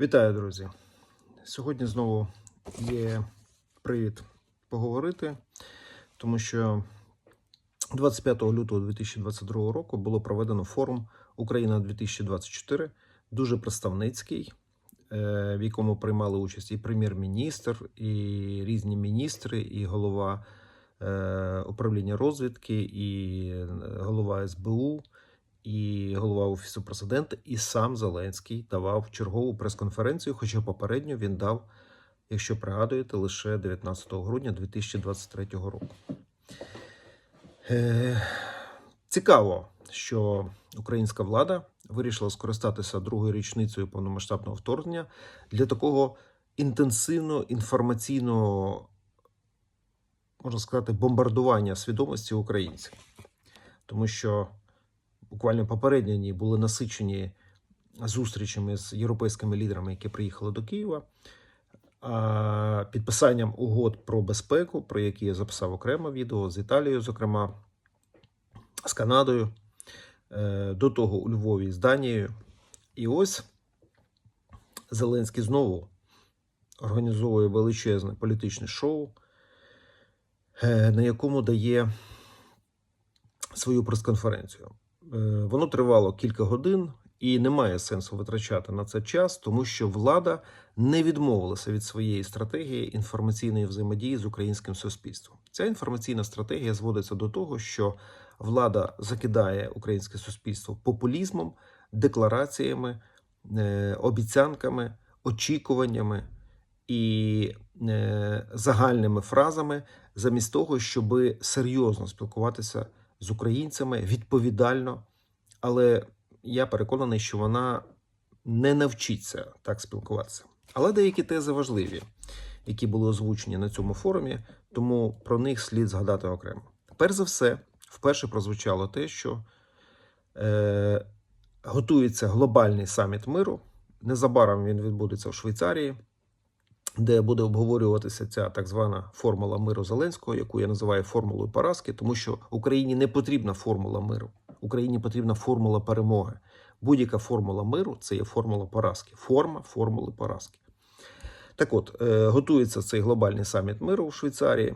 Вітаю, друзі! Сьогодні знову є привід поговорити, тому що 25 лютого 2022 року було проведено форум Україна 2024, дуже представницький, е, в якому приймали участь і прем'єр-міністр, і різні міністри, і голова е, управління розвідки, і е, голова СБУ і голова офісу президента, і сам Зеленський давав чергову прес-конференцію. Хоча попередньо він дав, якщо пригадуєте, лише 19 грудня 2023 року. Е, цікаво, що українська влада вирішила скористатися другою річницею повномасштабного вторгнення для такого інтенсивного інформаційного, можна сказати, бомбардування свідомості українців. Тому що буквально попередні дні були насичені зустрічами з європейськими лідерами, які приїхали до Києва, підписанням угод про безпеку, про які я записав окремо відео з Італією, зокрема, з Канадою, е, до того у Львові з Данією. І ось Зеленський знову організовує величезне політичне шоу, е, на якому дає свою прес-конференцію. Е, Воно тривало кілька годин і немає сенсу витрачати на це час, тому що влада не відмовилася від своєї стратегії інформаційної взаємодії з українським суспільством. Ця інформаційна стратегія зводиться до того, що влада закидає українське суспільство популізмом, деклараціями, е, обіцянками, очікуваннями і е, загальними фразами, замість того, щоб серйозно спілкуватися з українцями відповідально, але я переконаний, що вона не навчиться так спілкуватися. Але деякі тези важливі, які були озвучені на цьому форумі, тому про них слід згадати окремо. Перш за все, вперше прозвучало те, що е, готується глобальний саміт миру. Незабаром він відбудеться в Швейцарії, де буде обговорюватися ця так звана формула миру Зеленського, яку я називаю формулою поразки, тому що Україні не потрібна формула миру. Україні потрібна формула перемоги. Будь-яка формула миру це є формула поразки. Форма формули поразки. Так от, е, готується цей глобальний саміт миру в Швейцарії,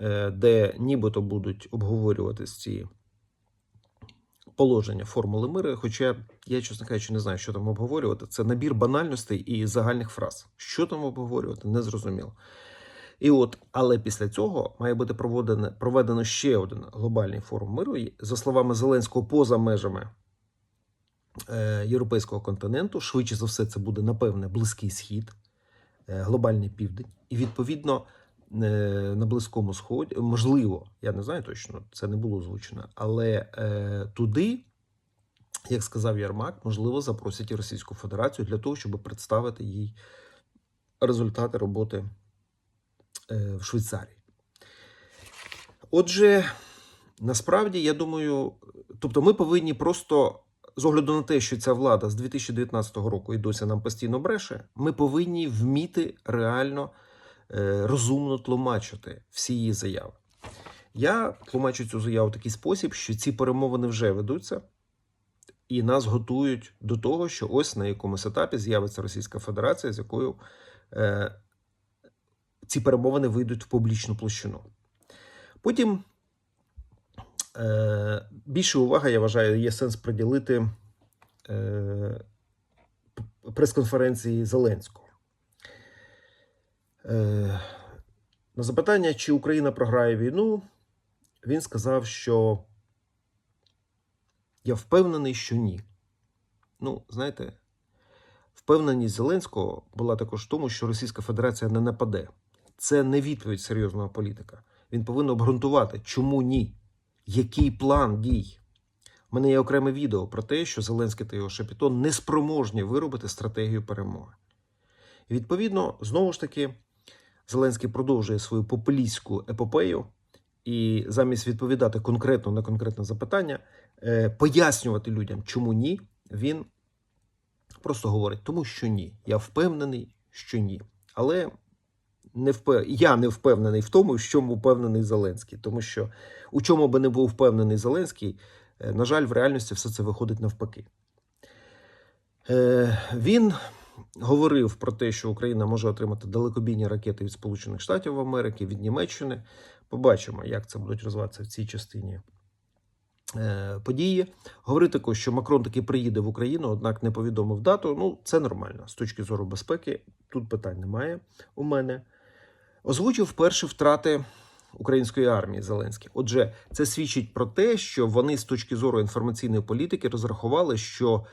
е, де нібито будуть обговорюватись ці положення формули миру. Хоча я, чесно кажучи, не знаю, що там обговорювати. Це набір банальностей і загальних фраз. Що там обговорювати, не зрозуміло. І от, але після цього має бути проведено, проведено ще один глобальний форум миру, за словами Зеленського, поза межами е, європейського континенту. Швидше за все, це буде напевне Близький Схід, е, глобальний південь. І відповідно на Близькому Сході, можливо, я не знаю точно, це не було озвучено, але е, туди. Як сказав Ярмак, можливо, запросять і Російську Федерацію для того, щоб представити їй результати роботи е, в Швейцарії. Отже, насправді, я думаю, тобто ми повинні просто, з огляду на те, що ця влада з 2019 року і досі нам постійно бреше, ми повинні вміти реально е, розумно тлумачити всі її заяви. Я тлумачу цю заяву в такий спосіб, що ці перемовини вже ведуться. І нас готують до того, що ось на якомусь етапі з'явиться Російська Федерація, з якою е, ці перемовини вийдуть в публічну площину. Потім е, більше уваги, я вважаю, є сенс приділити е, прес-конференції Зеленського. Е, на запитання, чи Україна програє війну, він сказав, що я впевнений, що ні. Ну, знаєте, впевненість Зеленського була також в тому, що Російська Федерація не нападе. Це не відповідь серйозного політика. Він повинен обґрунтувати, чому ні, який план дій. У мене є окреме відео про те, що Зеленський та його Шапітон не спроможні виробити стратегію перемоги. Відповідно, знову ж таки, Зеленський продовжує свою популістську епопею і замість відповідати конкретно на конкретне запитання, е, пояснювати людям, чому ні, він просто говорить, тому що ні. Я впевнений, що ні. Але не впев... я не впевнений в тому, в чому впевнений Зеленський. Тому що у чому би не був впевнений Зеленський, е, на жаль, в реальності все це виходить навпаки. Е, Він говорив про те, що Україна може отримати далекобійні ракети від Сполучених Штатів Америки, від Німеччини. Побачимо, як це будуть розвиватися в цій частині е, події. Говорив також, що Макрон таки приїде в Україну, однак не повідомив дату. Ну, це нормально з точки зору безпеки. Тут питань немає у мене. Озвучив вперше втрати української армії Зеленський. Отже, це свідчить про те, що вони з точки зору інформаційної політики розрахували, що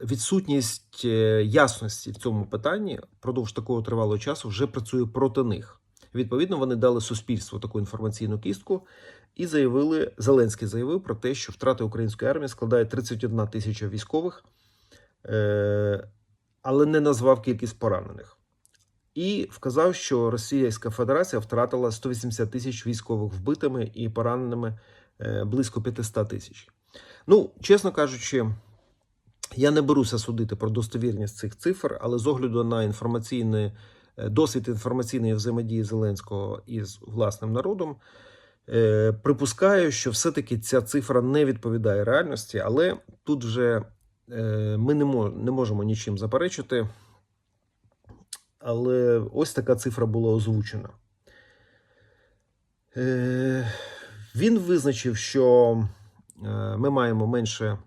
відсутність е, ясності в цьому питанні впродовж такого тривалого часу вже працює проти них. Відповідно, вони дали суспільству таку інформаційну кістку і заявили, Зеленський заявив про те, що втрати української армії складають 31 тисяча військових, е, але не назвав кількість поранених. І вказав, що Російська Федерація втратила 180 тисяч військових вбитими і пораненими е, близько 500 тисяч. Ну, чесно кажучи, я не беруся судити про достовірність цих цифр, але з огляду на інформаційний е, досвід інформаційної взаємодії Зеленського із власним народом, е, припускаю, що все-таки ця цифра не відповідає реальності, але тут вже е, ми не, можемо нічим заперечити. Але ось така цифра була озвучена. Він визначив, що ми маємо менше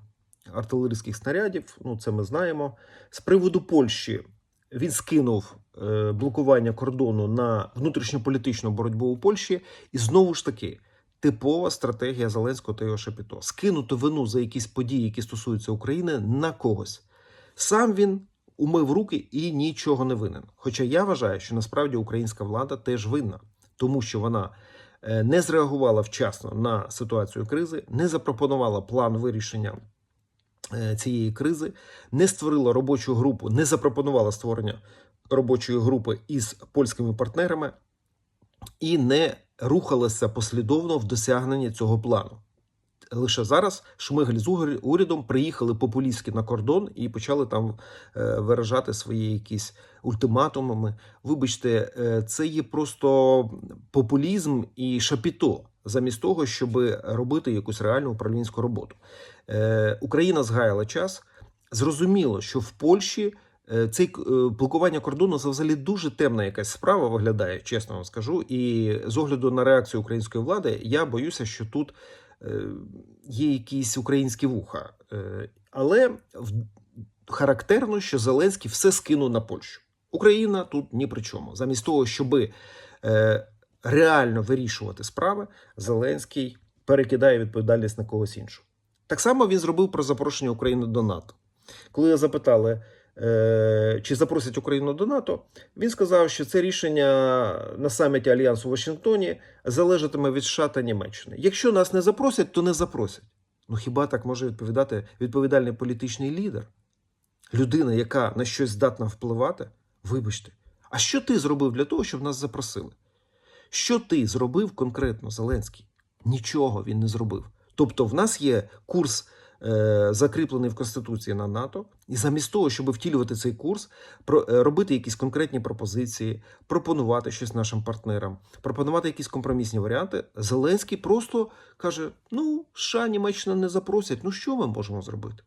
артилерійських снарядів, ну це ми знаємо. З приводу Польщі він скинув е, блокування кордону на внутрішньополітичну боротьбу у Польщі, і знову ж таки. Типова стратегія Зеленського та його Шепіто. скинути вину за якісь події, які стосуються України, на когось. Сам він умив руки і нічого не винен. Хоча я вважаю, що насправді українська влада теж винна, тому що вона е, не зреагувала вчасно на ситуацію кризи, не запропонувала план вирішення цієї кризи, не створила робочу групу, не запропонувала створення робочої групи із польськими партнерами і не рухалася послідовно в досягненні цього плану. Лише зараз Шмигаль з урядом приїхали популістськи на кордон і почали там е, виражати свої якісь ультиматуми. Вибачте, е, це є просто популізм і шапіто, замість того, щоб робити якусь реальну управлінську роботу. Е, Україна згаяла час. Зрозуміло, що в Польщі цей блокування кордону це взагалі дуже темна якась справа виглядає, чесно вам скажу. І з огляду на реакцію української влади, я боюся, що тут. Є якісь українські вуха, але характерно, що Зеленський все скинув на Польщу. Україна тут ні при чому. Замість того, щоб реально вирішувати справи, Зеленський перекидає відповідальність на когось іншого. Так само він зробив про запрошення України до НАТО. Коли я запитали, чи запросять Україну до НАТО, він сказав, що це рішення на саміті Альянсу у Вашингтоні залежатиме від США та Німеччини. Якщо нас не запросять, то не запросять. Ну хіба так може відповідати відповідальний політичний лідер? Людина, яка на щось здатна впливати? Вибачте, а що ти зробив для того, щоб нас запросили? Що ти зробив конкретно, Зеленський? Нічого він не зробив. Тобто, в нас є курс закріплений в Конституції на НАТО, і замість того, щоб втілювати цей курс, робити якісь конкретні пропозиції, пропонувати щось нашим партнерам, пропонувати якісь компромісні варіанти, Зеленський просто каже: Ну, США, Німеччина не запросять. Ну що ми можемо зробити?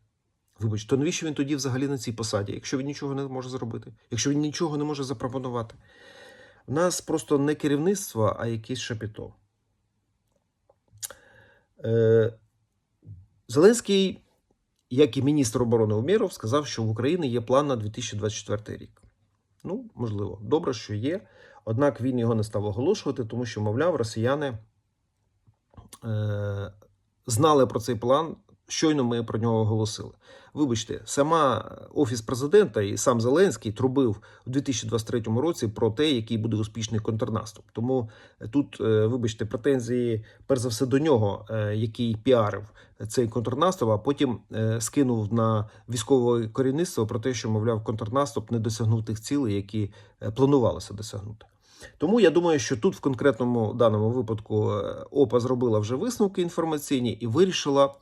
Вибачте, то навіщо він тоді взагалі на цій посаді, якщо він нічого не може зробити, якщо він нічого не може запропонувати? У нас просто не керівництво, а якийсь шапіто. Е, Зеленський, як і міністр оборони Умєров, сказав, що в Україні є план на 2024 рік. Ну, можливо, добре, що є. Однак він його не став оголошувати, тому що, мовляв, росіяни е, знали про цей план. Щойно ми про нього оголосили. Вибачте, сама офіс президента і сам Зеленський трубив у 2023 році про те, який буде успішний контрнаступ. Тому тут, е, вибачте, претензії, перш за все, до нього, е, який піарив цей контрнаступ, а потім е, скинув на військове керівництво про те, що мовляв, контрнаступ не досягнув тих цілей, які планувалося досягнути. Тому я думаю, що тут в конкретному даному випадку ОПА зробила вже висновки інформаційні і вирішила.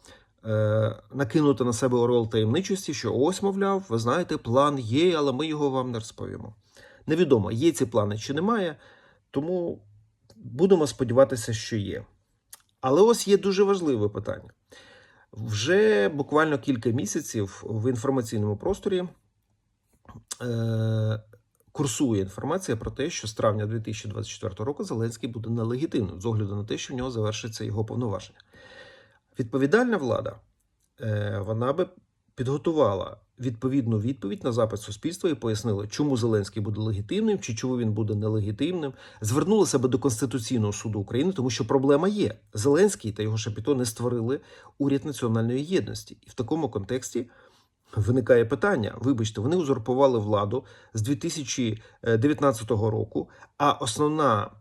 Накинути на себе орел таємничості, що ось, мовляв, ви знаєте, план є, але ми його вам не розповімо. Невідомо, є ці плани чи немає, тому будемо сподіватися, що є. Але ось є дуже важливе питання. Вже буквально кілька місяців в інформаційному просторі е, курсує інформація про те, що з травня 2024 року Зеленський буде нелегітимним з огляду на те, що в нього завершиться його повноваження. Відповідальна влада е, вона би підготувала відповідну відповідь на запит суспільства і пояснила, чому Зеленський буде легітимним чи чому він буде нелегітимним. Звернулася би до Конституційного суду України, тому що проблема є. Зеленський та його шапіто не створили уряд національної єдності, і в такому контексті. Виникає питання: вибачте, вони узурпували владу з 2019 року. А основна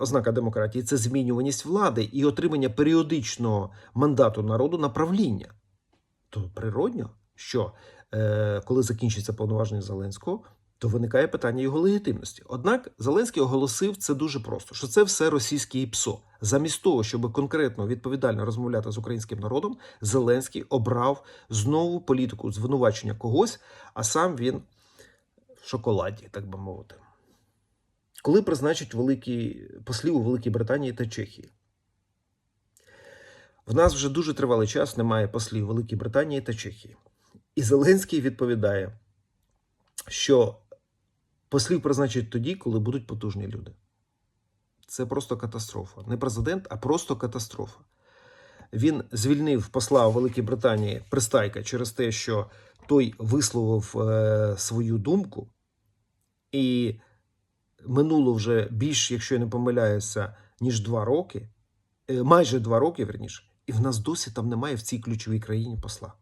ознака демократії це змінюваність влади і отримання періодичного мандату народу на правління. То природньо, що е, коли закінчиться повноваження Зеленського, то виникає питання його легітимності. Однак Зеленський оголосив це дуже просто: що це все російське ПСО. Замість того, щоб конкретно відповідально розмовляти з українським народом, Зеленський обрав знову політику звинувачення когось, а сам він в шоколаді, так би мовити. Коли призначать великі послів у Великій Британії та Чехії? В нас вже дуже тривалий час немає послів Великій Британії та Чехії. І Зеленський відповідає, що послів призначать тоді, коли будуть потужні люди. Це просто катастрофа. Не президент, а просто катастрофа. Він звільнив посла у Великій Британії Пристайка через те, що той висловив е, свою думку, і минуло вже більш, якщо я не помиляюся, ніж два роки, е, майже два роки, верніше, і в нас досі там немає в цій ключовій країні посла.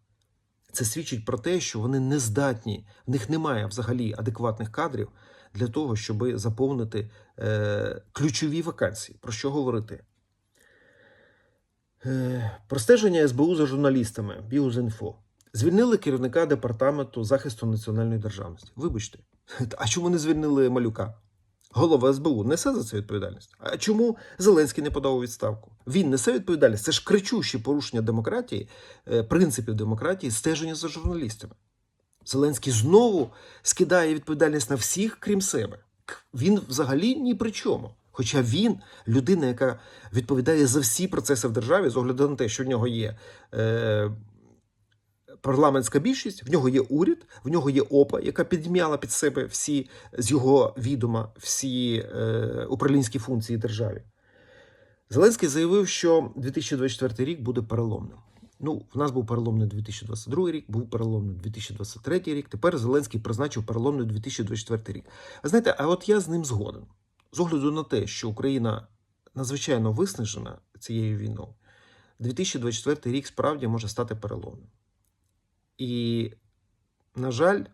Це свідчить про те, що вони не здатні, в них немає взагалі адекватних кадрів для того, щоб заповнити е, ключові вакансії. Про що говорити? Е, простеження СБУ за журналістами Бігузінфо. Звільнили керівника департаменту захисту національної державності. Вибачте, а чому не звільнили малюка? Голова СБУ несе за це відповідальність. А чому Зеленський не подав у відставку? Він несе відповідальність. Це ж кричуще порушення демократії, е, принципів демократії, стеження за журналістами. Зеленський знову скидає відповідальність на всіх, крім себе. Він взагалі ні при чому. Хоча він людина, яка відповідає за всі процеси в державі, з огляду на те, що в нього є е, парламентська більшість, в нього є уряд, в нього є ОПА, яка підмяла під себе всі з його відома, всі е, управлінські функції державі. Зеленський заявив, що 2024 рік буде переломним. Ну, в нас був переломний 2022 рік, був переломний 2023 рік. Тепер Зеленський призначив переломний 2024 рік. Ви знаєте, а от я з ним згоден. З огляду на те, що Україна надзвичайно виснажена цією війною, 2024 рік справді може стати переломним. І, на жаль,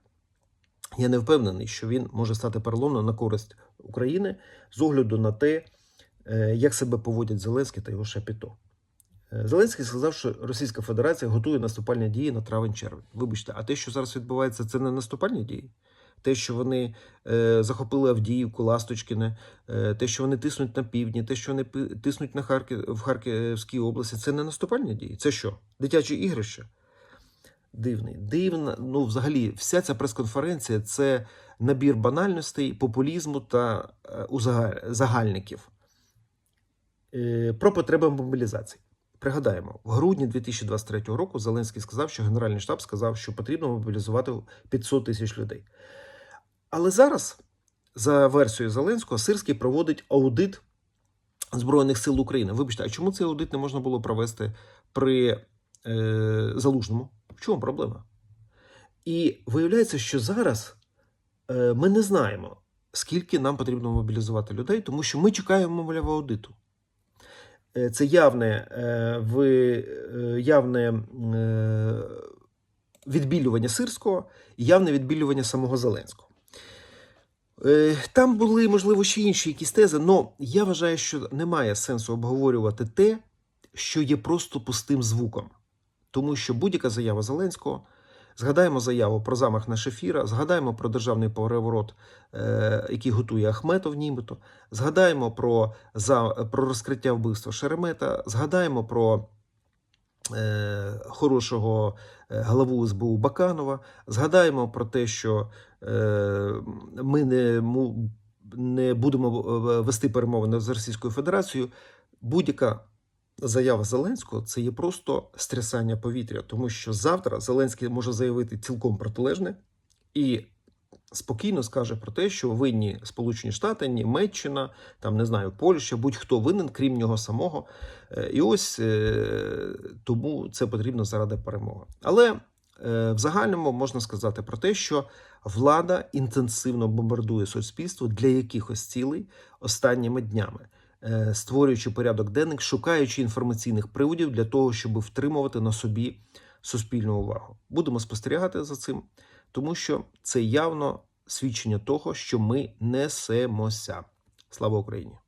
я не впевнений, що він може стати переломним на користь України з огляду на те, е, як себе поводять Зеленський та його шапіто. Е, Зеленський сказав, що Російська Федерація готує наступальні дії на травень-червень. Вибачте, а те, що зараз відбувається, це не наступальні дії. Те, що вони е, захопили Авдіївку, Ласточкіне, е, те, що вони тиснуть на півдні, те, що вони тиснуть на Харків, в Харківській області, це не наступальні дії. Це що? Дитячі ігрища? Дивний. Дивна. Ну, взагалі, вся ця прес-конференція це набір банальностей, популізму та е, загальників. Е, про потреби мобілізації. Пригадаємо, в грудні 2023 року Зеленський сказав, що Генеральний штаб сказав, що потрібно мобілізувати 500 тисяч людей. Але зараз, за версією Зеленського, Сирський проводить аудит Збройних сил України. Вибачте, а чому цей аудит не можна було провести при е, Залужному? В чому проблема? І виявляється, що зараз е, ми не знаємо, скільки нам потрібно мобілізувати людей, тому що ми чекаємо, мовляв, аудиту. Е, Це явне, е, явне відбілювання Сирського і явне відбілювання самого Зеленського. Там були, можливо, ще інші якісь тези, але я вважаю, що немає сенсу обговорювати те, що є просто пустим звуком. Тому що будь-яка заява Зеленського, згадаємо заяву про замах на Шефіра, згадаємо про державний переворот, е, який готує Ахметов, нібито, згадаємо про, за, про розкриття вбивства Шеремета, згадаємо про е, хорошого е, главу СБУ Баканова, згадаємо про те, що е, ми не, не будемо е, вести перемовини з Російською Федерацією. Будь-яка заява Зеленського це є просто стрясання повітря, тому що завтра Зеленський може заявити цілком протилежне, і спокійно скаже про те, що винні Сполучені Штати, Німеччина, там не знаю, Польща, будь-хто винен, крім нього самого. Е, І ось е, тому це потрібно заради перемоги. Але е, в загальному можна сказати про те, що влада інтенсивно бомбардує суспільство для якихось цілей останніми днями, створюючи порядок денних, шукаючи інформаційних приводів для того, щоб втримувати на собі суспільну увагу. Будемо спостерігати за цим, тому що це явно свідчення того, що ми несемося. Слава Україні!